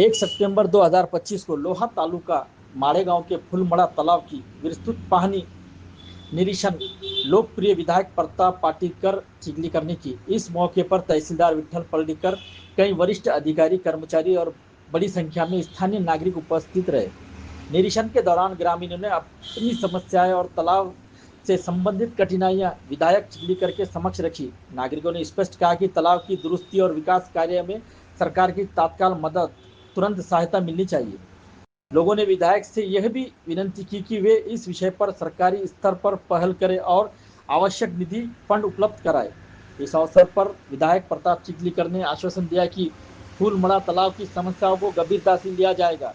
एक सितंबर 2025 को लोहा तालुका माड़ेगांव के फुलमड़ा तालाब की विस्तृत पाहनी निरीक्षण लोकप्रिय विधायक प्रताप पाटिलकर चिगली करने की। इस मौके पर तहसीलदार विठल पलडीकर, कई वरिष्ठ अधिकारी, कर्मचारी और बड़ी संख्या में स्थानीय नागरिक उपस्थित रहे। निरीक्षण के दौरान ग्रामीणों ने अपनी समस्याएँ और तालाब से संबंधित कठिनाइयाँ विधायक चिगलीकर के समक्ष रखी। नागरिकों ने स्पष्ट कहा कि तालाब की दुरुस्ती और विकास कार्य में सरकार की तत्काल मदद तुरंत सहायता मिलनी चाहिए। लोगों ने विधायक से यह भी विनती की कि वे इस विषय पर सरकारी स्तर पर पहल करें और आवश्यक निधि फंड उपलब्ध कराए। इस अवसर पर विधायक प्रताप चिखलीकर ने आश्वासन दिया कि फूलमड़ा तालाब की समस्याओं को गंभीरता से लिया जाएगा।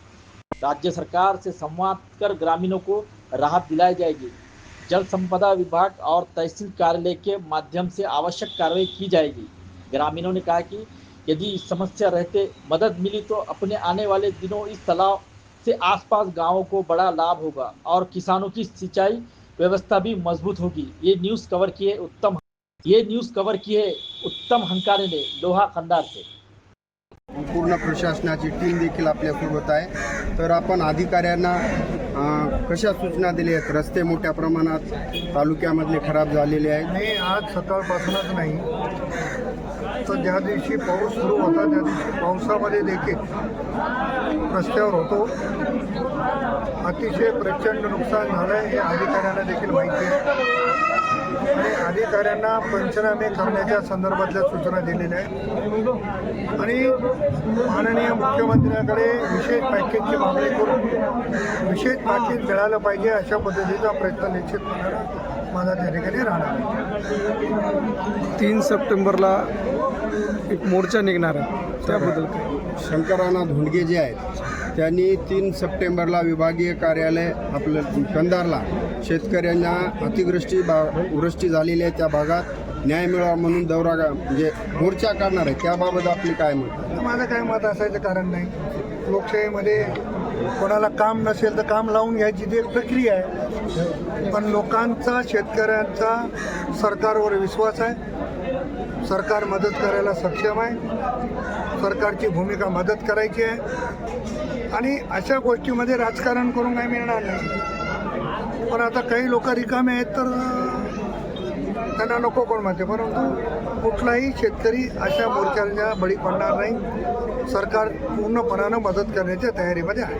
राज्य सरकार से संवाद कर ग्रामीणों को राहत दिलाई जाएगी। जल संपदा विभाग और तहसील कार्यालय के माध्यम से आवश्यक कार्रवाई की जाएगी। ग्रामीणों ने कहा कि यदि इस समस्या रहते मदद मिली तो अपने आने वाले दिनों इस तालाब से आसपास गाँवों को बड़ा लाभ होगा और किसानों की सिंचाई व्यवस्था भी मज़बूत होगी। ये न्यूज़ कवर किए उत्तम ये न्यूज़ कवर किए उत्तम हंकारे ने लोहा खंडार से। पूर्ण प्रशासनाची टीम देखील आपल्यासोबत आहे. तर आपण अधिकाऱ्यांना कशा सूचना दिल्या आहेत? रस्ते मोठ्या प्रमाणात तालुक्यामधले खराब झालेले आहेत. आज सकाळपासूनच नाही. तर ज्या दिवशी पाऊस सुरू होता त्या दिवशी पावसामध्ये देखील रस्त्यावर होतो. अतिशय प्रचंड नुकसान झालं आहे हे अधिकाऱ्यांना देखील माहिती आहे. आणि अधिकाऱ्यांना पंचनामे करण्याच्या संदर्भातल्या सूचना दिलेल्या आहेत. आणि माननीय मुख्यमंत्र्यांकडे विशेष पॅकेजची मागणी करून विशेष पॅकेज मिळालं पाहिजे अशा पद्धतीचा प्रयत्न निश्चित माझा त्या ठिकाणी राहणार तीन सप्टेंबरला एक मोर्चा निघणार आहे. त्याबद्दल काय? शंकराना धोंडगे जे आहेत त्यांनी तीन सप्टेंबरला विभागीय कार्यालय आपलं कंधारला शेतकऱ्यांना अतिवृष्टी बा वृष्टी झालेली आहे त्या भागात न्याय मिळावा म्हणून दौरा म्हणजे मोर्चा काढणार आहे. त्याबाबत आपली काय मत? आहे? माझं काय मत असायचं कारण नाही. लोकशाहीमध्ये कोणाला काम नसेल तर काम लावून घ्यायची ती एक प्रक्रिया आहे. पण लोकांचा शेतकऱ्यांचा सरकारवर विश्वास आहे. सरकार मदत करायला सक्षम आहे. सरकारची भूमिका मदत करायची आहे. आणि अशा गोष्टीमध्ये राजकारण करून काही मिळणार नाही. पण आता काही लोक रिकामे आहेत तर त्यांना नको कोण म्हणते. परंतु कुठलाही शेतकरी अशा मोर्चाच्या बळी पडणार नाही. सरकार पूर्णपणानं मदत करण्याच्या तयारीमध्ये आहे.